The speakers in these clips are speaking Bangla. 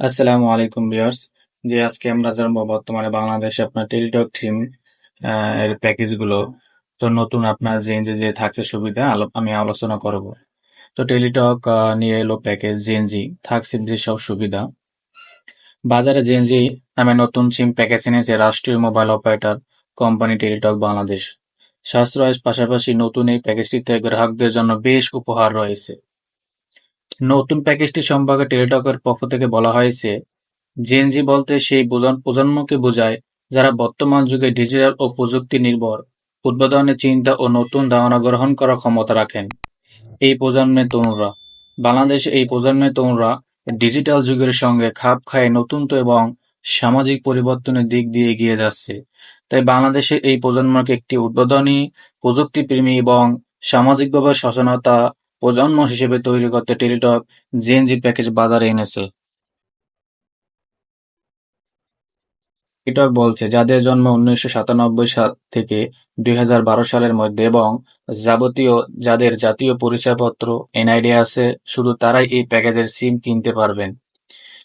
আসসালামু আলাইকুম ভিউয়ার্স। যে আজকে আমরা জানব বর্তমানে বাংলাদেশে আপনার টেলিটক টিম এর প্যাকেজগুলো তো নতুন আপনার জেএনজি যে থাকছে সুবিধা আমি আলোচনা করব। তো টেলিটক নিয়ে এলো প্যাকেজ জেএনজি থাকছে যেসব সুবিধা। বাজারে জেএনজি নামে নতুন সিম প্যাকেজ এনেছে রাষ্ট্রীয় mobile operator company Teletalk Bangladesh. সাশ্রয়ের পাশাপাশি নতুন এই প্যাকেজটিতে গ্রাহকদের জন্য বেশ উপহার রয়েছে। নতুন প্যাকেজটি সম্পর্কে টেলিটকের পক্ষ থেকে বলা হয়েছে জেনজি বলতে সেই প্রজন্ম- প্রজন্মকে বোঝায় যারা বর্তমান যুগে ডিজিটাল ও প্রযুক্তি নির্ভর উদ্ভাবনের চিন্তা ও নতুন ধারণা গ্রহণ করার ক্ষমতা রাখেন। এই প্রজন্মের তরুণরা বাংলাদেশে এই প্রজন্মের তরুণরা ডিজিটাল যুগের সঙ্গে খাপ খায় নতুন তো এবং সামাজিক পরিবর্তনের দিক দিয়ে এগিয়ে যাচ্ছে। তাই বাংলাদেশের এই প্রজন্মকে একটি উদ্বোধনী প্রযুক্তিপ্রেমী এবং সামাজিকভাবে সচেতনতা প্রজন্ম হিসেবে তৈরি করতে টেলিটক জেএনজি প্যাকেজ বাজারে এনেছে। টিকটক বলছে, যাদের জন্ম উনিশশো সাতানব্বই সাল থেকে দুই হাজার বারো সালের মধ্যে এবং যাবতীয় যাদের জাতীয় পরিচয়পত্র এনআইডি আছে, শুধু তারাই এই প্যাকেজের সিম কিনতে পারবেন।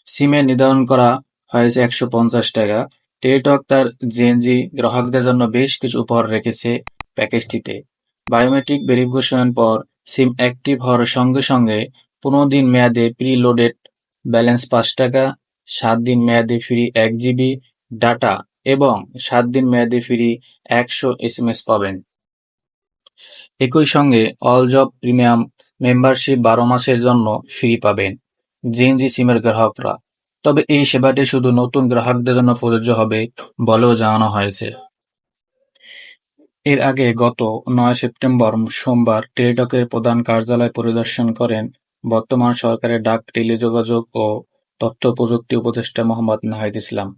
সিমের নির্ধারণ করা হয়েছে একশো পঞ্চাশ টাকা। টেলিটক তার জেএনজি গ্রাহকদের জন্য বেশ কিছু উপহার রেখেছে প্যাকেজটিতে। বায়োমেট্রিক ভেরিফিকেশনের পর সিম অ্যাক্টিভ হওয়ার সঙ্গে সঙ্গে পনেরো দিন মেয়াদে প্রি লোডেড ব্যালেন্স পাঁচ টাকা, সাত দিন মেয়াদে ফ্রি এক জিবি ডাটা এবং সাত দিন মেয়াদে ফ্রি একশো এসএমএস পাবেন। একই সঙ্গে অল জব প্রিমিয়াম মেম্বারশিপ বারো মাসের জন্য ফ্রি পাবেন জেএনজি সিমের গ্রাহকরা। তবে এই সেবাটি শুধু নতুন গ্রাহকদের জন্য প্রযোজ্য হবে বলেও জানানো হয়েছে। এর আগে গত নয় সেপ্টেম্বর সোমবার টেলিটকের প্রধান কার্যালয় পরিদর্শন করেন বর্তমান সরকারের ডাক, টেলিযোগাযোগ ও তথ্য প্রযুক্তি উপদেষ্টা মোহাম্মদ নাহিদ ইসলাম।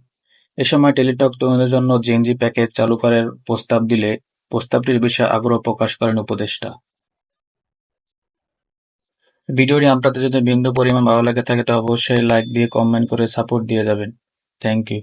এ সময় টেলিটক তরুণদের জন্য জেএনজি প্যাকেজ চালু করার প্রস্তাব দিলে প্রস্তাবটির বিষয়ে আগ্রহ প্রকাশ করেন উপদেষ্টা। ভিডিওটি আপনাদের যদি বিন্দু পরিমাণ ভালো লাগে থাকে, তো অবশ্যই লাইক দিয়ে, কমেন্ট করে সাপোর্ট দিয়ে যাবেন। Thank you.